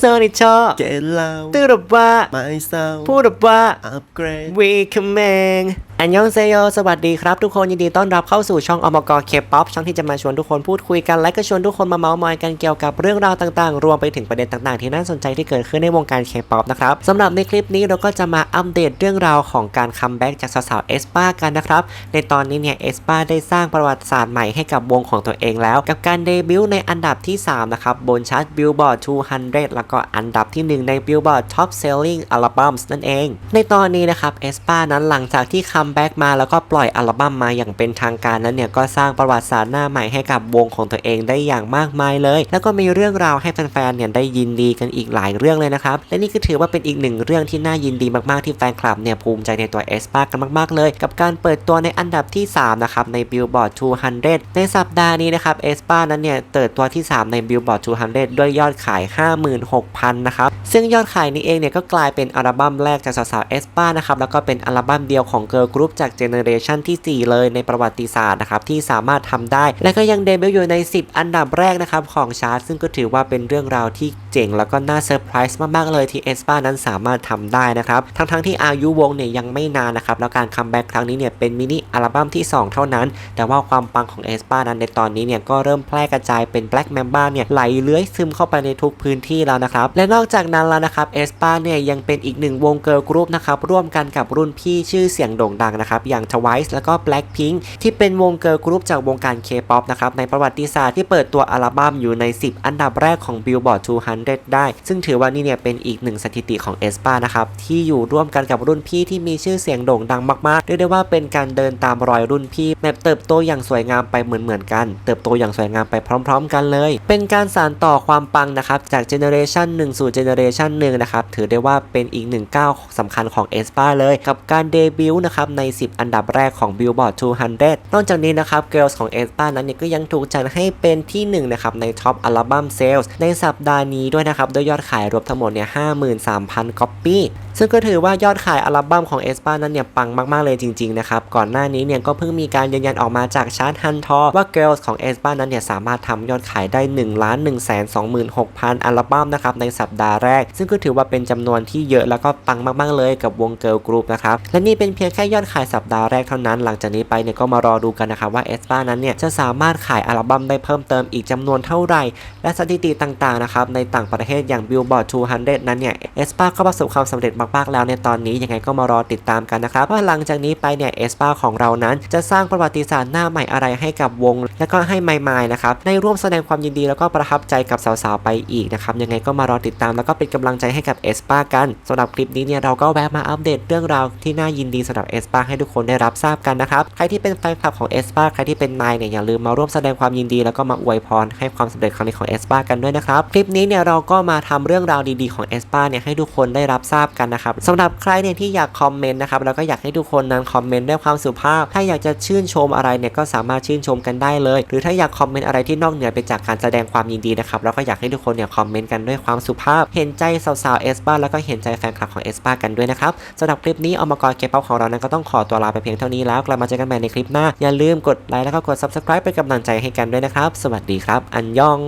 เซอร์นิเจอร์เกลเราตื่นหรือว่า ไม่เศร้าพูดหรือว่า อัปเกรดวีคัมเมง อันยองเซโย สวัสดีครับ ทุกคนยินดีต้อนรับเข้าสู่ช่องอมกรเคป๊อปช่องที่จะมาชวนทุกคนพูดคุยกัน และก็ชวนทุกคนมาเมาส์มอยกันเกี่ยวกับเรื่องราวต่างๆ รวมไปถึงประเด็นต่างๆ ที่น่าสนใจที่เกิดขึ้นในวงการเคป๊อปนะครับสำหรับในคลิปนี้เราก็จะมาอัปเดตเรื่องราวของการคัมแบ็กจากสาวๆเอสปากันนะครับ ในตอนนี้เนี่ยเอสปาได้สร้างประวัติศาสตร์ใหม่ให้กับวงของตัวเองแล้ว กับการเดบิวต์ในอันดับที่สามนะครับบนชาร์ต Billboard 200 แล้วก็อันดับที่หนึ่งใน Billboard Top Selling Albums นั่นเอง ในตอนนี้นะครับเอสปานั้นหลังจากที่คัมแบ็กมาแล้วก็ปล่อยอัลบั้มมาอย่างเป็นทางการนั้นเนี่ยก็สร้างประวัติศาสตร์หน้าใหม่ให้กับวงของตัวเองได้อย่างมากมายเลย แล้วก็มีเรื่องราวให้แฟนๆเนี่ยได้ยินดีกันอีกหลายเรื่องเลยนะครับ และนี่ก็ถือว่าเป็นอีกหนึ่งเรื่องที่น่ายินดีมากๆที่แฟนคลับเนี่ยภูมิใจในตัวเอสปากันมากๆเลย กับการเปิดตัวในอันดับที่ 3 นะครับ ใน Billboard 200 ในสัปดาห์นี้นะครับเอสปานั้นเนี่ยเปิดตัวที่ 3 ใน Billboard 200 ด้วยยอดขาย 56,000 นะครับ ซึ่งยอดขายนี้เองเนี่ยก็กลายเป็นอัลบั้มแรกจากสาวๆเอสปานะครับแล้วก็เป็นอัลบั้มเดียวของเกิร์ลกรุ๊ปจากเจเนเรชันที่ 4 เลยในประวัติศาสตร์นะครับที่สามารถทำได้ และก็ยังเดบิวต์อยู่ใน 10 อันดับแรกนะครับของชาร์ตซึ่งก็ถือว่าเป็นเรื่องราวที่เจ๋งแล้วก็น่าเซอร์ไพรส์มากๆเลยที่เอสปานั้นสามารถทำได้นะครับทั้งๆที่อายุวงเนี่ยยังไม่นานนะครับแล้วการคัมแบ็กครั้งนี้เนี่ยเป็นมินิอัลบั้มที่ 2 เท่านั้น แต่ว่าความปังของเอสปานั้นในตอนนี้เนี่ยก็เริ่มแพร่กระจายเป็นแบล็กแมมบ้าเนี่ยไหลเลื้อยซึมเข้าไปในทุกพื้นที่แล้วนะครับและนอกจากนั้นแล้วนะครับเอสปาเนี่ยยังเป็นอีกหนึ่งวงเกิร์ลกรุ๊ปนะครับร่วมกันกับรุ่นพี่ชื่อเสียงโด่งดังนะครับอย่าง Twice แล้วก็ Blackpink ที่เป็นวงเกิร์ลกรุ๊ปจากวงการ K-POP นะครับในประวัติศาสตร์ที่เปิดตัวอัลบั้มอยู่ใน 10 อันดับแรกของ Billboard 200 ได้ ซึ่งถือว่านี่เนี่ยเป็นอีกหนึ่งสถิติของเอสปานะครับที่อยู่ร่วมกันกับรุ่นพี่ที่มีชื่อเสียงโด่งดังมากๆเรียกได้ว่าเป็นการเดินตามรอยรุ่นพี่แบบเติบโตอย่างสวยงามไปเหมือนๆกัน เติบโตอย่างสวยงามไปพร้อม ๆ กันเลย เป็นการสานต่อความปังนะครับจากเจเนอเรชัน1สู่เจเนอเรชัน1นะครับถือได้ว่าเป็นอีกหนึ่งก้าวสำคัญของเอสปาเลย กับการเดบิวต์นะครับใน 10 อันดับแรกของ Billboard 200 นอกจากนี้นะครับ Girls ของเอสปานั้นเนี่ยก็ยังถูกจัดให้เป็นที่ 1 นะครับ ในท็อปอัลบั้มเซลส์ในสัปดาห์นี้ด้วยนะครับด้วยยอดขายรวมทั้งหมดเนี่ย 53,000คัพปี้ ซึ่งก็ถือว่ายอดขายอัลบั้มของ e s p a นั้นเนี่ยปังมากๆเลยจริงๆนะครับก่อนหน้านี้เนี่ยก็เพิ่งมีการยืนยันออกมาจากชาร์ตฮันทอว่า Girls ของ e s p a นั้นเนี่ยสามารถทำยอดขายได้1 1 2 6 0 0 0อัลบั้มนะครับในสัปดาห์แรก ซึ่งก็ถือว่าเป็นจำนวนที่เยอะแล้วก็ปังมากๆเลยกับวง Girl Group นะครับและนี่เป็นเพียงแค่ยอดขายสัปดาห์แรกเท่านั้น หลังจากนี้ไปเนี่ยก็มารอดูกันนะครับว่า e s p a นั้นเนี่ยจะสามารถขายอัลบั้มได้เพิ่มเติมอีกจำนวนเท่าไหร่ และสถิติต่างๆนะครับในต่างประเทศอย่าง Billboard 200 นั้นเนี่ย e s p a ก็ประสบความสำเร็จมากๆแล้วในตอนนี้ยังไงก็มารอติดตามกันนะครับว่าหลังจากนี้ไปเนี่ย e s p a ของเรานั้น จะสร้างประวัติศาสตร์หน้าใหม่อะไรให้กับวง และก็ให้ไมล์ๆนะครับในร่วมแสดงความยินดีแล้วก็ประทับใจกับสาวๆไปอีกนะครับยังไงก็มารอติดตามแล้วก็เป็นกำลังใจให้กับ e s p a กันสำหรับคลิปนี้เนี่ยเราก็แวะมาอัปเดตเรื่องราวที่น่ายินดีสำหรับ e s p a ให้ทุกคนได้รับทราบกันนะครับใครที่เป็นแฟนคลับของ e s p a ใครที่เป็นไมล์เนี่ยอย่าลืมมาร่วมแสดงความยินดี แล้วก็มาอวยพรให้ความสำเร็จครั้งนี้ของ e s p a กันด้วยนะครับคลิปนี้เนี่ยเราก็มาทำเรื่องราวดีๆของ e s p a เนี่ยให้ทุกคนได้รับทราบกันนะครับสำหรับใครเนี่ยที่อยากคอมเมนต์นะครับแล้วก็อยากให้ทุกคนนั้นคอมเมนต์ด้วยความสุภาพ ถ้าอยากจะชื่นชมอะไรเนี่ยก็สามารถชื่นชมกันได้เลย หรือถ้าอยากคอมเมนต์อะไรที่นอกเหนือไปจากการแสดงความยินดีนะครับแล้วก็อยากให้ทุกคนเนี่ยคอมเมนต์กันด้วยความสุภาพ เห็นใจสาวๆเอสปาแล้วก็เห็นใจแฟนคลับของเอสปากันด้วยนะครับสำหรับคลิปนี้เอามากรเก็บเป้าของเรานั้นก็ต้องขอตัวลาไปเพียงเท่านี้แล้วกลับมาเจอกันใหม่ในคลิปหน้าอย่าลืมกดไลค์แล้วก็กด subscribe เป็นกำลังใจให้กันด้วยนะครับ สวัสดีครับ อันยอง